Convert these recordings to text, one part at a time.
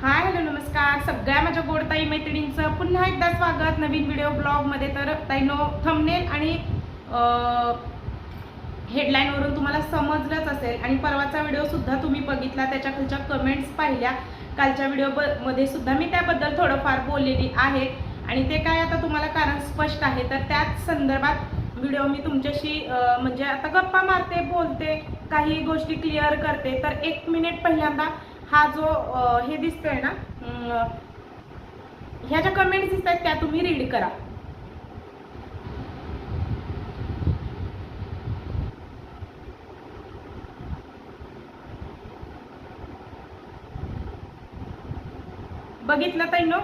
Hi hello नमस्कार. सगळ्या माझ्या गोडताई मैत्रिणींचं पुन्हा एकदा स्वागत. नवीन व्हिडिओ ब्लॉगमध्ये तर ताईनो थमनेल आणि हेडलाईनवरून तुम्हाला समजलंच असेल. आणि परवाचा व्हिडिओसुद्धा तुम्ही बघितला त्याच्या खालच्या कमेंट्स पाहिल्या. कालच्या व्हिडिओमध्ये सुद्धा मी त्याबद्दल थोडंफार बोललेली आहे. आणि ते काय आता तुम्हाला कारण स्पष्ट आहे तर त्याच संदर्भात व्हिडिओ मी तुमच्याशी म्हणजे आता गप्पा मारते बोलते काही गोष्टी क्लिअर करते. तर एक मिनिट पहिल्यांदा हा जो हे दिसतोय ना ह्या ज्या कमेंट्स दिसत आहेत त्या तुम्ही रीड करा. बघितलं ताई नो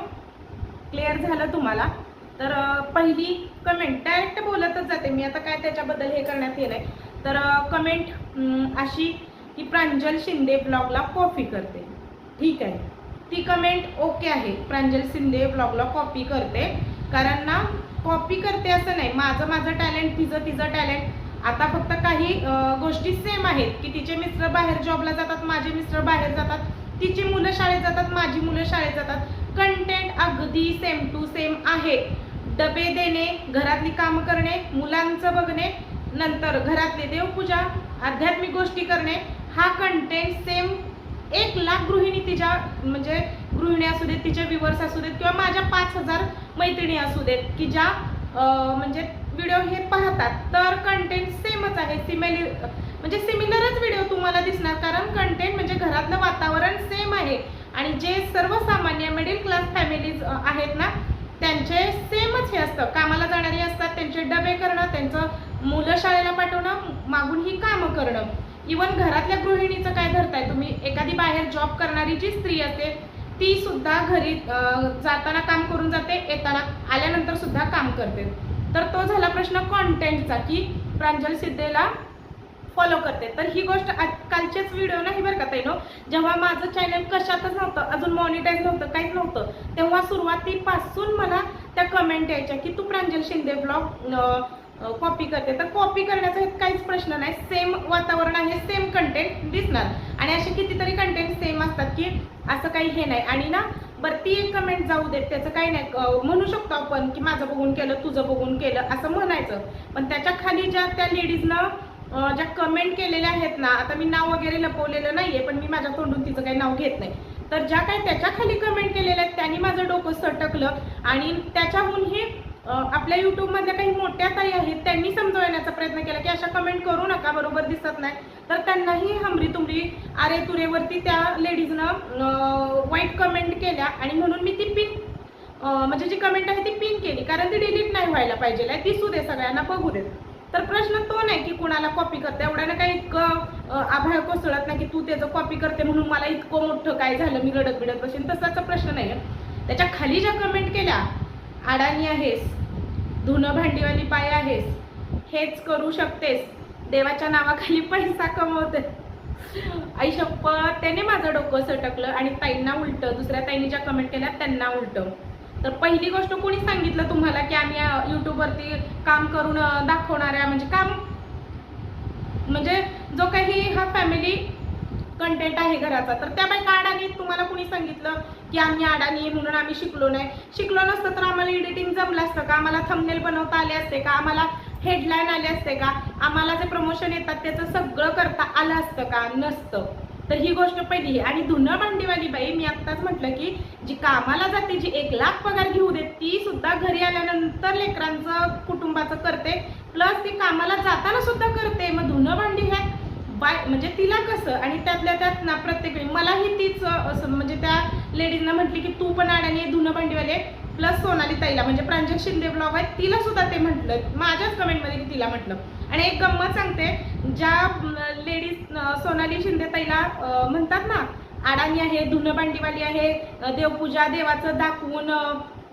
क्लिअर झालं तुम्हाला? तर पहिली कमेंट डायरेक्ट बोलतच जाते. मी आता काय त्याच्याबद्दल हे करण्यात येणार तर कमेंट अशी की प्रांजल शिंदे ब्लॉगला कॉपी करते. ठीक आहे? ती कमेंट ओके आहे. प्रांजल शिंदे ब्लॉगला कॉपी करते. कारण ना कॉपी करते असं नाही. माझं माझं टॅलेंट तिचं तिचं टॅलेंट आता फक्त काही गोष्टी सेम आहेत की तिचे मिस्टर बाहेर जॉबला जातात माझे मिस्टर बाहेर जातात. तिची मुलं शाळेत जातात माझी मुलं शाळेत जातात. कंटेंट अगदी सेम टू सेम आहे. डबे देणे घरातली कामं करणे मुलांचं बघणे नंतर घरातले देवपूजा आध्यात्मिक गोष्टी करणे हा कंटेंट सेम एक लाख गृहिणी तिच्या म्हणजे गृहिणी असू देत तिचे व्ह्युअर्स असू देत किंवा माझ्या पाच हजार मैत्रिणी असू देत की ज्या म्हणजे व्हिडिओ हे पाहतात. तर कंटेंट सेमच आहे सिमिलर म्हणजे सिमिलरच व्हिडिओ तुम्हाला दिसणार कारण कंटेंट म्हणजे घरातलं वातावरण सेम आहे. आणि जे सर्वसामान्य मिडिल क्लास फॅमिलीज आहेत ना त्यांचे सेमच हे असतं. कामाला जाणारे असतात त्यांचे डबे करणं त्यांचं मुलं शाळेला पाठवणं मागून ही कामं करणं. इवन घरातल्या गृहिणीचं काय धरताय तुम्ही? एखादी बाहेर जॉब करणारी जी स्त्री असते ती सुद्धा घरी जाताना काम करून जाते येताना आल्यानंतर सुद्धा काम करते. तर तो झाला प्रश्न कॉन्टेंटचा की प्रांजल सिद्धेला फॉलो करते. तर ही गोष्ट आजकालचेच व्हिडिओ नाही बरं का ताईनो? जेव्हा माझं चॅनल कशातच नव्हतं अजून मॉनिटाईज नव्हतं काहीच नव्हतं तेव्हा सुरुवातीपासून मला त्या कमेंट यायच्या की तू प्रांजल शिंदे ब्लॉग कॉपी करते. तर कॉपी करण्याचा हे काहीच प्रश्न नाही. सेम वातावरण आहे सेम कंटेंट दिसणार. आणि असे कितीतरी कंटेंट सेम असतात की असं काही हे नाही. आणि ना बरं ती एक कमेंट जाऊ देत. त्याचं काही नाही. म्हणू शकतो आपण की माझं बघून केलं तुझं बघून केलं असं म्हणायचं. पण त्याच्याखाली ज्या त्या लेडीजनं ज्या कमेंट केलेल्या आहेत ना आता मी नाव वगैरे लपवलेलं नाहीये पण मी माझ्या तोंडून तिचं काही नाव घेत नाही. तर ज्या काही त्याच्याखाली कमेंट केलेल्या आहेत त्यांनी माझं डोकं सटकलं. आणि त्याच्याहूनही हे आपल्या युट्यूबमधल्या काही मोठ्या ताई आहेत त्यांनी समजवण्याचा प्रयत्न केला की अशा कमेंट करू नका बरोबर दिसत नाही. तर त्यांनाही हमरी तुमरी आरे तुरेवरती त्या लेडीजनं वाईट कमेंट केल्या आणि म्हणून मी ती पिन म्हणजे जी कमेंट आहे ती पिन केली. कारण ती डिलीट नाही व्हायला पाहिजे. आहे दिसू दे सगळ्यांना बघू देत तर प्रश्न तो नाही की कुणाला कॉपी करते. एवढ्यानं काही इतकं आभाळ कोसळत नाही की तू त्याचं कॉपी करते म्हणून मला इतकं मोठं काय झालं मी रडत बिडत बसेन तसाचा प्रश्न नाही त्याच्याखाली ज्या कमेंट केल्या अडाणी आहेस धुणं भांडीवाली पाय आहेस हेच करू शकतेस देवाच्या नावाखाली पैसा कमवते. आई शप्प त्याने माझं डोकं सटकलं आणि ताईंना उलटं दुसऱ्या ताईंनी ज्या कमेंट केल्या त्यांना उलटं. तर पहिली गोष्ट कोणी सांगितलं तुम्हाला की आम्ही अं, युट्यूबवरती काम करून दाखवणाऱ्या म्हणजे काम? म्हणजे जो काही हा फॅमिली कंटेंट आहे घराचा तर त्या बाई अडाणी तुम्हाला कुणी सांगितलं की आम्ही अडाणी म्हणून आम्ही शिकलो नाही. शिकलो नसतं तर आम्हाला एडिटिंग जमलं असतं का? आम्हाला थंबनेल बनवता आले असते का? आम्हाला हेडलाईन आले असते का? आम्हाला जे प्रमोशन येतात त्याचं सगळं करता आलं असतं का? नसतं. तर ही गोष्ट पहिली आहे. आणि धुनं भांडीवाली बाई मी आत्ताच म्हटलं की जी कामाला जाते जी एक लाख पगार घेऊ दे ती सुद्धा घरी आल्यानंतर लेकरांचं कुटुंबाचं करते. प्लस ती कामाला जाताना सुद्धा करते. मग धुनं भांडी ह्या बाय म्हणजे तिला कसं आणि त्यातल्या त्यात ना प्रत्येक वेळी. मलाही तीच असं म्हणजे त्या लेडीजना म्हटली की तू पण अडाणी आहे धुणं भांडीवाले प्लस सोनाली ताईला. म्हणजे प्रांजल शिंदे ब्लॉग आहे तिला सुद्धा ते म्हटलं. माझ्याच कमेंटमध्ये की तिला म्हटलं. आणि एक गंमत सांगते ज्या लेडीज सोनाली शिंदे ताईला म्हणतात ना अडाणी आहे धुणं भांडीवाली आहे. देवपूजा देवाचं दाखवून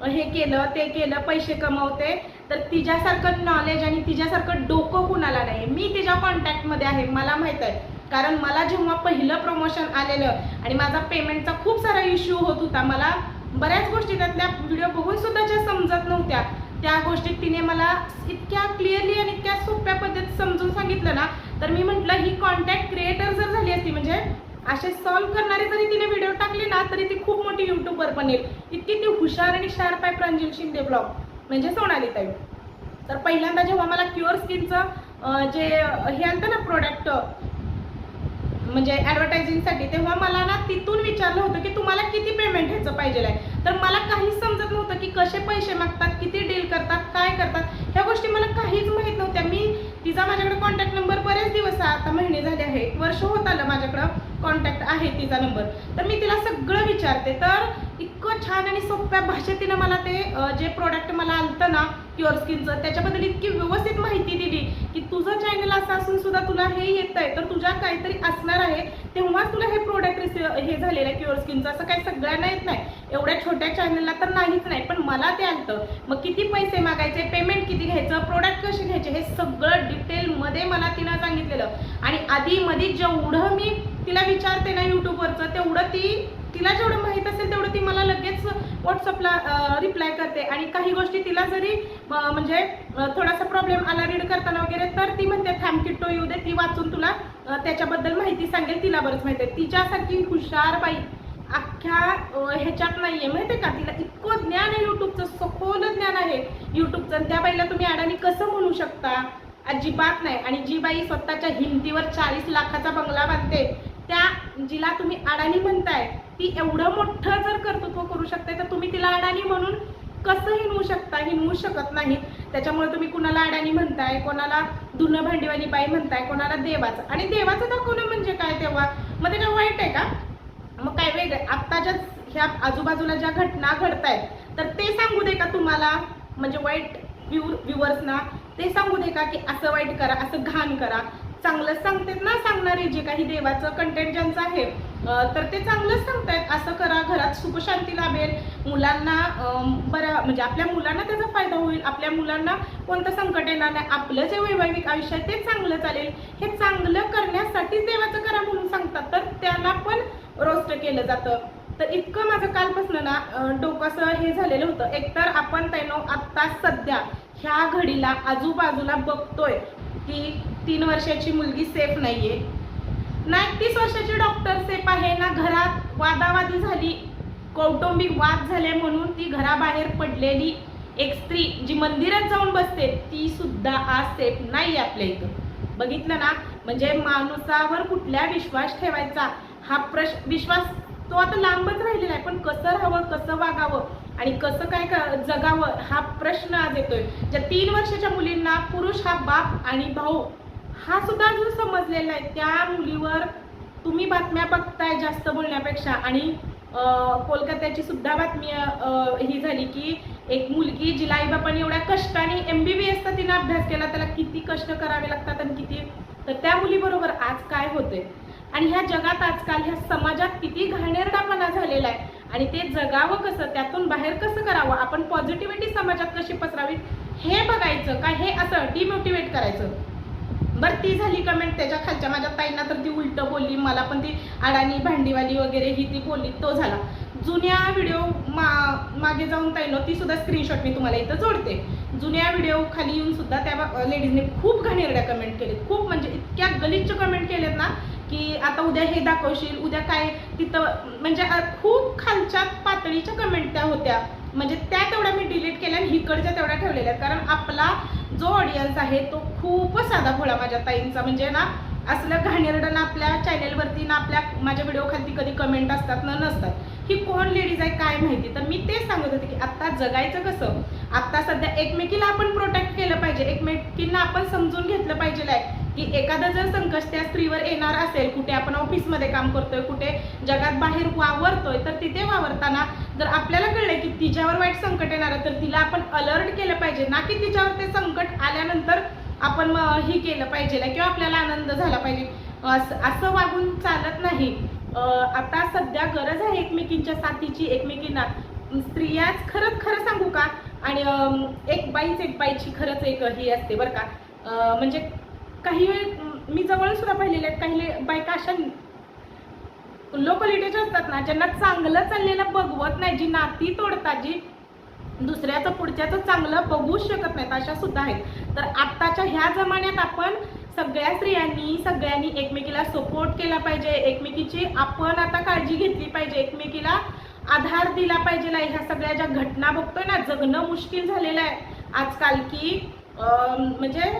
हे केलं ते केलं पैसे कमवते. तर तिच्यासारखं नॉलेज आणि तिच्यासारखं डोकं कुणाला नाही मी तिच्या कॉन्टॅक्टमध्ये आहे मला माहीत आहे. कारण मला जेव्हा पहिलं प्रमोशन आलेलं आणि माझा पेमेंटचा खूप सारा इश्यू होत होता मला बऱ्याच गोष्टी त्यातल्या व्हिडिओ बघून सुद्धा ज्या समजत नव्हत्या त्या गोष्टी तिने मला इतक्या क्लिअरली आणि इतक्या सोप्या पद्धतीत समजून सांगितलं ना तर मी म्हटलं ही कॉन्टॅक्ट क्रिएटर जर झाली असती म्हणजे असे सॉल्व्ह करणारे जरी तिने व्हिडिओ टाकले ना तरी ती खूप मोठी युट्यूबर बनेल. इतकी ती हुशार आणि शार्प आहे प्रांजल शिंदे ब्लॉग म्हणजे सोनाली ताई. तर पहिल्यांदा जेव्हा मला क्युअर स्किनचं जे हे आलं ना प्रोडक्ट म्हणजे ॲडव्हर्टायझिंगसाठी तेव्हा मला ना तिथून विचारलं होतं की तुम्हाला किती पेमेंट ह्याचं पाहिजे आहे? तर मला काहीच समजत नव्हतं की कसे पैसे मागतात किती डील करतात काय करतात. ह्या गोष्टी मला काहीच माहीत नव्हत्या. मी तिचा माझ्याकडे कॉन्टॅक्ट नंबर बरेच दिवस आता महिने झाले आहे एक वर्ष होत आलं माझ्याकडं. कॉन्टॅक्ट आहे तिचा नंबर तर मी तिला सगळं विचारते. तर इतकं छान आणि सोप्या भाषेत तिनं मला ते जे प्रोडक्ट मला आलतं ना प्युअर स्किनचं त्याच्याबद्दल इतकी व्यवस्थित माहिती दिली की तुझं चॅनल असं असून सुद्धा तुला हे येत आहे तर तुझ्या काहीतरी असणार आहे. तेव्हाच तुला हे प्रोडक्ट हे झालेलं आहे प्युअर स्किनचं असं काही सगळ्यांना येत नाही. एवढ्या छोट्या चॅनलला तर नाहीच नाही. पण मला ते आलतं. मग किती पैसे मागायचे पेमेंट किती घ्यायचं प्रोडक्ट कसे घ्यायचे हे सगळं डिटेलमध्ये मला तिनं सांगितलेलं. आणि आधी मध्ये जेवढं मी तिला विचारते ना यूट्यूबवरचं तेवढं ती तिला जेवढं माहीत असेल तेवढं ती मला लगेच व्हॉट्सअपला रिप्लाय करते. आणि काही गोष्टी तिला जरी म्हणजे थोडासा प्रॉब्लेम आला रीड करताना वगैरे तर ती म्हणते थांब किट्टो येऊ दे ती वाचून तुला त्याच्याबद्दल माहिती सांगेल तिला बरंच माहिती आहे. तिच्यासारखी हुशार बाई अख्ख्या अं, ह्याच्यात नाहीये आहे का? तिला इतकं ज्ञान आहे युट्यूबचं सखोल ज्ञान आहे युट्यूबचं त्या बाईला तुम्ही अडाणी कसं म्हणू शकता? अजिबात नाही. आणि जी बाई स्वतःच्या हिमतीवर चाळीस लाखाचा बंगला बांधते त्या जिला तुम्ही अडाणी म्हणताय ती एवढं मोठं जर कर्तृत्व करू शकते तर तुम्ही तिला अडाणी म्हणून कसं हिनवू शकता हिनवू शकत नाही. त्याच्यामुळे तुम्ही कुणाला अडाणी म्हणताय कोणाला धुनं भांडीवाली बाई म्हणताय कोणाला देवाचं. आणि देवाचं दाखवणं म्हणजे काय तेव्हा? मग ते काय वाईट आहे का? मग काय वेगळं आत्ताच्या ह्या आजूबाजूला ज्या घटना घडतायत तर ते सांगू दे का तुम्हाला? म्हणजे वाईट व्ह्यू व्ह्युअर्सना ते सांगू दे का की असं वाईट करा असं घाण करा. चांगलं सांगतात ना सांगणारे जे काही देवाचं कंटेंट ज्यांचं आहे तर ते चांगलंच सांगतायत असं करा. सुखशांती लाभेल. मुलांना बरं म्हणजे आपल्या मुलांना त्याचा फायदा होईल. आपल्या मुलांना कोणतं संकट येणार नाही. आपलं जे वैवाहिक आयुष्य आहे ते चांगलं चालेल. हे चांगलं करण्यासाठीच देवाचं करा म्हणून सांगतात. तर त्याला पण रोस्ट केलं जातं. तर इतकं माझं कालपासून ना डोकंसं हे झालेलं होतं. एकतर आपण त्यानो आत्ता सध्या ह्या घडीला आजूबाजूला बघतोय की तीन वर्षाची मुलगी सेफ नाहीये. ना एकतीस वर्षाची डॉक्टर सेफ आहे ना? घरात वादावादी झाली कौटुंबिक वाद झाले म्हणून ती घराबाहेर पडलेली एक स्त्री जी मंदिरात जाऊन बसते ती सुद्धा आज सेफ नाही आपल्या इथं. बघितलं ना? म्हणजे माणसावर कुठल्या विश्वास ठेवायचा? हा प्रश विश्वास तो आता लांबच राहिलेला आहे पण कसं राहावं कसं वागावं आणि कसं काय का जगावं हा प्रश्न आज येतोय. ज्या तीन वर्षाच्या मुलींना पुरुष हा बाप आणि भाऊ हा सुद्धा अजून समजलेला आहे त्या मुलीवर तुम्ही बातम्या बघताय जास्त बोलण्यापेक्षा आणि कोलकात्याची सुद्धा बातमी ही झाली की एक मुलगी जिला आईबापाने एवढ्या कष्टाने एम बी बी एसचा तिने अभ्यास केला त्याला किती कष्ट करावे लागतात आणि किती? तर त्या मुलीबरोबर आज काय होतंय? आणि ह्या जगात आजकाल ह्या समाजात किती घाणेरडापणा झालेला आहे? आणि ते जगावं कसं? त्यातून बाहेर कसं करावं? आपण पॉझिटिव्हिटी समाजात कशी पसरावी हे बघायचं का? हे असं डिमोटिवेट करायचं? बरं ती झाली कमेंट त्याच्या खालच्या माझ्या ताईंना तर ती उलट बोलली मला पण ती अडाणी भांडीवाली वगैरे ही ती बोलली तो झाला. जुन्या व्हिडिओ मा मागे जाऊन ताईनं ती सुद्धा स्क्रीनशॉट मी तुम्हाला इथं जोडते. जुन्या व्हिडिओ खाली येऊन सुद्धा त्या लेडीजने खूप घाणेरड्या कमेंट केलेत. खूप म्हणजे इतक्या गलिच्छ कमेंट केलेत ना की आता उद्या हे दाखवशील उद्या काय तिथं म्हणजे खूप खालच्या पातळीच्या कमेंट त्या होत्या. म्हणजे त्या तेवढ्या मी डिलीट केल्या आणि हिकडच्या तेवढ्या ठेवलेल्या कारण आपला जो ऑडियन्स आहे तो खूपच साधा भोळा माझ्या ताईंचा. म्हणजे ना असलं घाणेरडं ना आपल्या चॅनेलवरती ना आपल्या माझ्या व्हिडिओखालती कधी कमेंट असतात ना नसतात. ही कोण लेडीज आहे काय माहिती? तर मी तेच सांगत होते की आत्ता जगायचं कसं? आत्ता सध्या एकमेकीला आपण प्रोटेक्ट केलं पाहिजे. एकमेकींना आपण समजून घेतलं पाहिजे की एखादं जर संकट त्या स्त्रीवर येणार असेल कुठे आपण ऑफिसमध्ये काम करतोय कुठे जगात बाहेर वावरतोय तर तिथे वावरताना जर आपल्याला कळलं की तिच्यावर वाईट संकट येणार आहे तर तिला आपण अलर्ट केलं पाहिजे. ना की तिच्यावर ते संकट आल्यानंतर आपण मग ही केलं पाहिजे किंवा आपल्याला आनंद झाला पाहिजे. असं असं वागून चालत नाही. आता सध्या गरज आहे एकमेकींच्या साथीची एकमेकींना. स्त्रियाच खरंच खरं सांगू का? आणि एक बाईच एक बाईची खरंच एक ही असते बरं का. म्हणजे काही वेळ मी जवळ सुद्धा पाहिलेल्या आहेत. काही बायका अशा लोकलिटीच्या असतात ना ज्यांना चांगलं चाललेलं बघवत नाही जी नाती तोडतात जी दुसऱ्याचं पुढच्याचं चांगलं बघूच शकत नाहीत अशा सुद्धा आहेत. तर आत्ताच्या ह्या जमान्यात आपण सगळ्या स्त्रियांनी सगळ्यांनी एकमेकीला सपोर्ट केला पाहिजे. एकमेकीची आपण आता काळजी घेतली पाहिजे. एकमेकीला आधार दिला पाहिजे. ह्या सगळ्या ज्या घटना बघतोय ना जगणं मुश्किल झालेलं आहे. आजकाल की म्हणजे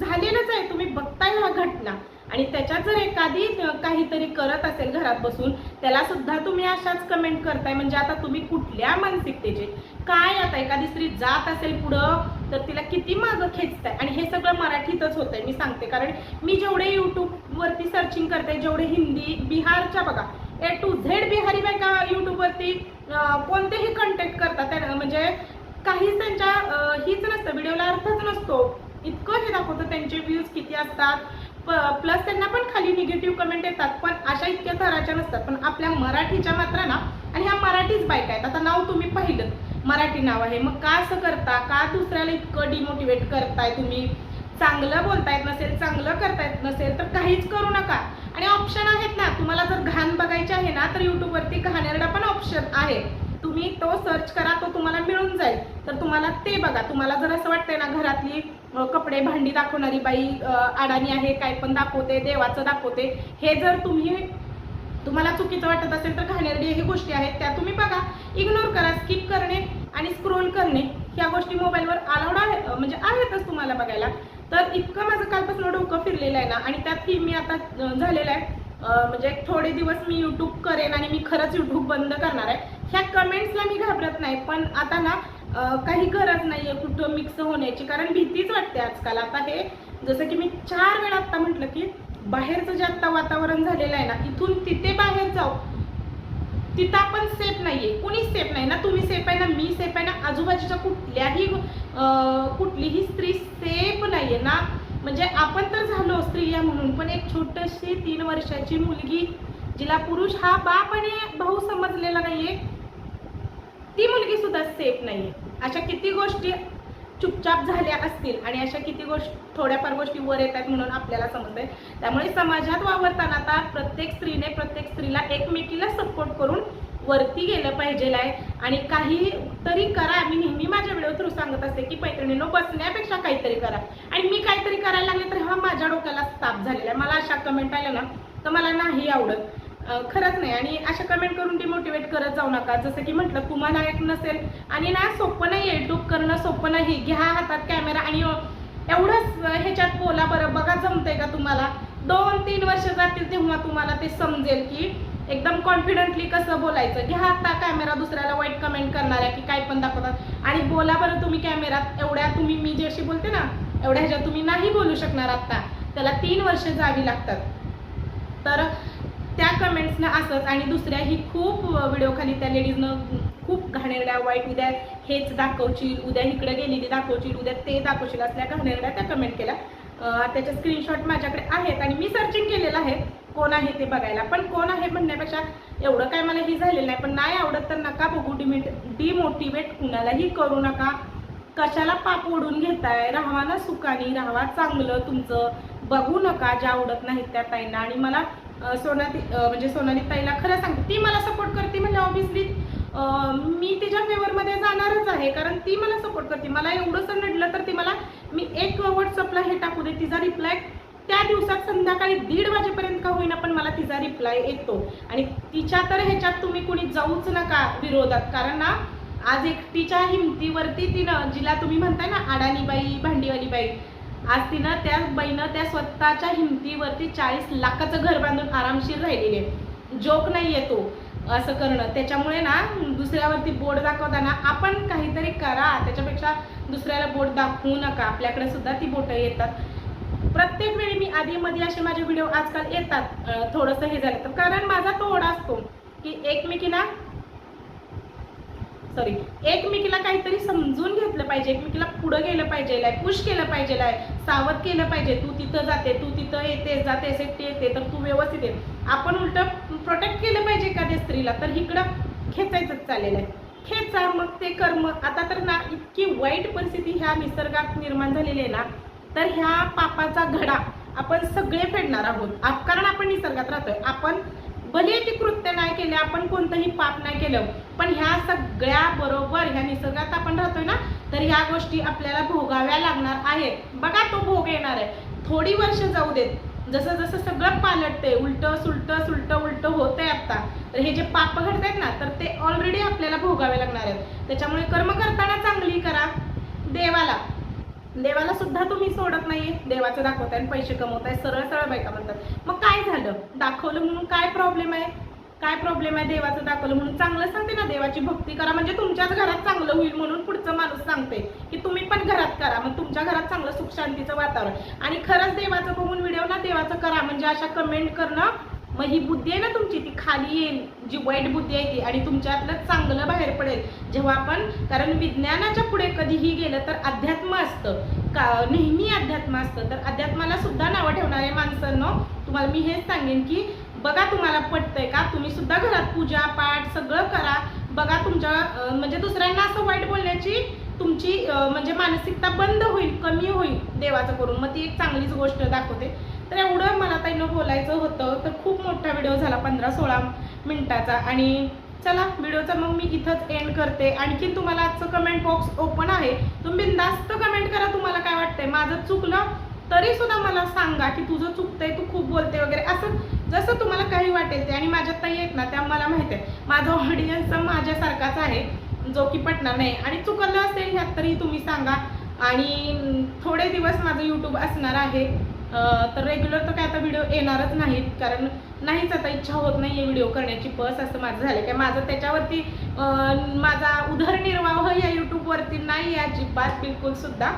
झालेलंच आहे. तुम्ही बघताय ह्या घटना. आणि त्याच्यात जर एखादी काहीतरी करत असेल घरात बसून त्याला सुद्धा तुम्ही अशाच कमेंट करताय. म्हणजे आता तुम्ही कुठल्या मानसिकतेचे? काय आता एखादी स्त्री जात असेल पुढं तर तिला किती मागं खेचताय? आणि हे सगळं मराठीतच होतंय मी सांगते. कारण मी जेवढे युट्यूबवरती सर्चिंग करते जेवढे हिंदी बिहारच्या बघा ए टू झेड बिहारी बायका युट्यूबवरती कोणतेही कंटॅक्ट करतात म्हणजे काहीच त्यांच्या हीच नसतं व्हिडिओला अर्थच नसतो. इतकं हे दाखवतं त्यांचे व्ह्यूज किती असतात प्लस त्यांना पण खाली निगेटिव्ह कमेंट येतात पण अशा इतक्या थराच्या नसतात. पण आपल्या मराठीच्या मात्र ना आणि ह्या मराठीच बायका आहेत. आता नाव तुम्ही पाहिलं. मराठी नाव आहे. मग का असं करता? का दुसऱ्याला इतकं डिमोटिवेट करताय तुम्ही? चांगलं बोलता येत नसेल चांगलं करता येत नसेल तर काहीच करू नका. आणि ऑप्शन आहेत ना. तुम्हाला जर घाण बघायचे आहे ना तर युट्यूबवरती घाणेरडा पण ऑप्शन आहे. तुम्ही तो सर्च करा तो तुम्हाला मिळून जाईल. तर तुम्हाला ते बघा. तुम्हाला जर असं वाटतंय ना घरातली कपडे भांडी दाखवणारी बाई अडाणी आहे काय पण दाखवते देवाचं दाखवते. हे जर तुम्ही तुम्हाला चुकीचं वाटत असेल तर घाणेरडी ही गोष्टी आहेत त्या तुम्ही बघा. इग्नोर करा स्किप करणे आणि स्क्रोल करणे. ह्या गोष्टी मोबाईलवर अलाउड आहे म्हणजे आहेतच तुम्हाला बघायला. तर इतकं माझं कालपासून डोकं फिरलेलं आहे ना आणि त्यात ही मी आता झालेलं आहे. म्हणजे थोडे दिवस मी यूट्यूब करेन आणि मी खरंच यूट्यूब बंद करणार आहे. ह्या कमेंट्सला मी घाबरत नाही पण आता ना काही गरज नाही आहे कुठं मिक्स होण्याची. कारण भीतीच वाटते आजकाल. आता हे जसं की मी चार वेळा आत्ता म्हटलं की बाहेरचं जे आता वातावरण झालेलं आहे ना इथून तिथे बाहेर जाऊ. तिथं आपण सेफ नाही आहे कुणीच सेफ नाही ना? तुम्ही सेफ आहे ना? मी सेफ आहे ना? आजूबाजूच्या कुठल्याही कुठलीही स्त्री सेफ नाहीये ना? म्हणजे आपण तर झालो स्त्रिया म्हणून पण एक छोटीशी तीन वर्षाची मुलगी जिला पुरुष हा बाप आणि भाऊ समजलेला नाहीये ती मुलगी सुद्धा सेफ नाहीये. अशा किती गोष्टी चुपचाप झाल्या असतील आणि अशा किती गोष्टी थोड्याफार गोष्टी वर येतात म्हणून आपल्याला समजतंय. त्यामुळे समाजात वावरताना आता प्रत्येक स्त्रीने प्रत्येक स्त्रीला एकमेकीला सपोर्ट करून वरती गेलं पाहिजे आहे. आणि काही तरी करा. मी नेहमी माझ्या वेळेवर थ्रू सांगत असते की मैत्रिणीनं बसण्यापेक्षा काहीतरी करा. आणि मी काहीतरी करायला लागले तर हा माझ्या डोक्याला ताप झालेला आहे. मला अशा कमेंट आल्या ना तर मला नाही आवडत. खरंच नाही. आणि अशा कमेंट करून डिमोटिवेट करत जाऊ नका. जसं की म्हटलं तुम्हाला एक नसेल आणि ना सोपं नाही युट्यूब करणं सोपं नाही. घ्या हातात कॅमेरा आणि एवढंच ह्याच्यात बोला बरं बघा जमतंय का तुम्हाला? दोन तीन वर्ष जातील तेव्हा तुम्हाला ते समजेल की एकदम कॉन्फिडंटली कसं बोलायचं. घ्या आता कॅमेरा दुसऱ्याला वाईट कमेंट करणाऱ्या की काय पण दाखवतात. आणि बोला बरं तुम्ही कॅमेरात एवढ्या तुम्ही मी जशी बोलते ना एवढ्या ह्याच्यात तुम्ही नाही बोलू शकणार आत्ता. त्याला तीन वर्ष जावी लागतात. तर त्या कमेंट्सनं असंच आणि दुसऱ्याही खूप व्हिडिओ खाली त्या लेडीजनं खूप घाणेरड्या वाईट उद्या हेच दाखवशील उद्या इकडे गेलेली दाखवशील उद्या ते दाखवशील असल्या घाणेरड्या त्या कमेंट केल्या. त्याच्या स्क्रीनशॉट माझ्याकडे आहेत आणि मी सर्चिंग केलेलं आहे कोण आहे ते बघायला. पण कोण आहे म्हणण्यापेक्षा एवढं काय मला हे झालेलं नाही. पण नाही आवडत तर नका बघू डिमिट डिमोटिवेट कुणालाही करू नका. कशाला पाप ओढून घेताय? राहावा ना सुखानी राहावा चांगलं तुमचं. बघू नका ज्या आवडत नाहीत त्या ताईंना. आणि मला सोनाली म्हणजे सोनाली ताईला खरं सांगते ती मला सपोर्ट करते म्हणजे ऑब्विसली मी तिच्या फेवरमध्ये जाणारच आहे कारण ती मला सपोर्ट करते. मला एवढंसं नडलं तर ती मला मी एक व्हॉट्सअपला हे टाकू दे तिचा रिप्लाय त्या दिवसात संध्याकाळी दीड वाजेपर्यंत का होईना पण मला तिचा रिप्लाय येतो. आणि तिच्या तर ह्याच्यात तुम्ही कुणी जाऊच नका विरोधात कारण ना आज एकटीच्या हिमतीवरती तिनं जिला तुम्ही म्हणताय ना अडाणी बाई बाई आज तिनं त्या बाईनं त्या स्वतःच्या हिमतीवरती चाळीस लाखाचं घर बांधून आरामशीर राहिलेली आहे. जोक नाही येतो असं करणं. त्याच्यामुळे ना दुसऱ्यावरती बोट दाखवताना आपण काहीतरी करा. त्याच्यापेक्षा दुसऱ्याला बोट दाखवू नका. आपल्याकडे सुद्धा ती बोटं येतात. प्रत्येक वेळी मी आधी मध्ये असे माझे व्हिडिओ आजकाल येतात. थोडंसं हे झालं तर. कारण माझा तो ओढा असतो की एकमेकींना सॉरी एकमेकीला काहीतरी समजून घेतलं पाहिजे एकमेकीला पुढं गेलं पाहिजे पुश केलं पाहिजे सावध केलं पाहिजे तू तिथं जाते तू तिथं येते जाते सेफ्टी येते तर तू व्यवस्थित ये. आपण उलट प्रोटेक्ट केलं पाहिजे एखाद्या स्त्रीला तर इकडं खेचायचंच चालेलं आहे. खेचा मग ते कर्म आता तर ना इतकी वाईट परिस्थिती ह्या निसर्गात निर्माण झालेली आहे ना तर ह्या पापाचा घडा आपण सगळे फेडणार आहोत. आप- कारण आपण निसर्गात राहतोय. आपण भले ती कृत्य नाही केले आपण कोणतंही पाप नाही केलं पण ह्या सगळ्या बरोबर ह्या निसर्गात आपण राहतोय ना तर ह्या गोष्टी आपल्याला भोगाव्या लागणार आहेत. बघा तो भोग येणार आहे. थोडी वर्ष जाऊ देत. जसं जसं सगळं पालटते उलट सुलट सुलट उलट होतंय आता. तर हे जे पाप घडतायत ना तर ते ऑलरेडी आपल्याला भोगावे लागणार आहेत. त्याच्यामुळे कर्म करताना चांगली करा. देवाला. देवाला सुद्धा तुम्ही सोडत नाहीये. देवाचं दाखवताय आणि पैसे कमवताय. सरळ सरळ बायका म्हणतात. मग काय झालं? दाखवलं म्हणून काय प्रॉब्लेम आहे? काय प्रॉब्लेम आहे देवाचं दाखवलं म्हणून? चांगलं सांगते ना देवाची भक्ती करा. म्हणजे तुमच्याच घरात चांगलं होईल म्हणून पुढचं माणूस सांगते की तुम्ही पण घरात करा. मग तुमच्या घरात चांगलं सुख शांतीचं वातावरण. आणि खरंच देवाचं बघून व्हिडिओ ना देवाचं करा. म्हणजे अशा कमेंट करणं मग ही बुद्धी आहे ना तुमची ती खाली येईल जी वाईट बुद्धी आहे ती. आणि तुमच्यातलं चांगलं बाहेर पडेल. जेव्हा आपण कारण विज्ञानाच्या पुढे कधीही गेलं तर अध्यात्म असतं. का नेहमी अध्यात्म असतं. तर अध्यात्माला सुद्धा नावं ठेवणारे माणसांनो तुम्हाला मी हेच सांगेन की बघा तुम्हाला पटतंय का? तुम्ही सुद्धा घरात पूजा पाठ सगळं करा. बघा तुमच्या म्हणजे दुसऱ्यांना असं वाईट बोलण्याची तुमची म्हणजे मानसिकता बंद होईल कमी होईल देवाचं करून. मग ती एक चांगलीच गोष्ट दाखवते. तर एवढं मला ताईनं बोलायचं होतं तर खूप मोठा व्हिडिओ झाला पंधरा सोळा मिनटाचा. आणि चला व्हिडिओचा मग मी इथंच एंड करते. आणखीन तुम्हाला आजचं कमेंट बॉक्स ओपन आहे. तुम्ही बिंदास्त कमेंट करा तुम्हाला काय वाटतंय. माझं चुकलं तरी सुद्धा मला सांगा की तुझं चुकतंय तू खूप बोलते वगैरे. असं जसं तुम्हाला काही वाटेल ते. आणि माझ्यात ताई आहेत ना त्या मला माहिती आहे माझा ऑडियन्स माझ्यासारखाच आहे. जो की पटणार नाही. आणि चुकलं असेल ह्यात तरी तुम्ही सांगा. आणि थोडे दिवस माझं यूट्यूब असणार आहे. तर रेग्युलर तर काय आता व्हिडिओ येणारच नाहीत. कारण नाहीच आता इच्छा होत नाही आहे व्हिडिओ करण्याची. बस असं माझं झालं काय माझं त्याच्यावरती माझा उदरनिर्वाह या यूट्यूबवरती नाही आहे अजिबात बिलकुलसुद्धा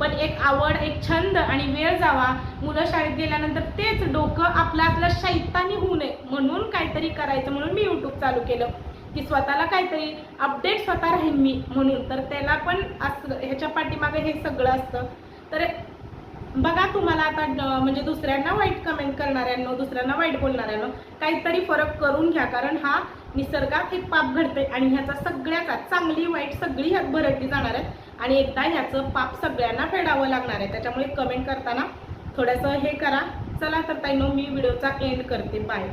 पण एक आवड एक छंद आणि वेळ जावा. मुलं शाळेत गेल्यानंतर तेच डोकं आपलं आपलं शैतानी होऊ नये. म्हणून काहीतरी करायचं म्हणून मी यूट्यूब चालू केलं. की स्वतःला काहीतरी अपडेट स्वतः राहीन मी म्हणून. तर त्याला पण असं ह्याच्या पाठीमागे हे सगळं असतं. तर बघा तुम्हाला आता म्हणजे दुसऱ्यांना वाईट कमेंट करणाऱ्यांनो दुसऱ्यांना वाईट बोलणाऱ्यांनो काहीतरी फरक करून घ्या. कारण हा निसर्गात एक पाप घडते आणि ह्याचा सगळ्याचा चांगली वाईट सगळी ह्यात भरडली जाणार आहे आणि एकदा ह्याचं पाप सगळ्यांना फेडावं लागणार आहे. त्याच्यामुळे कमेंट करताना थोडंसं हे करा. चला तर ताईनो मी व्हिडिओचा एंड करते. बाय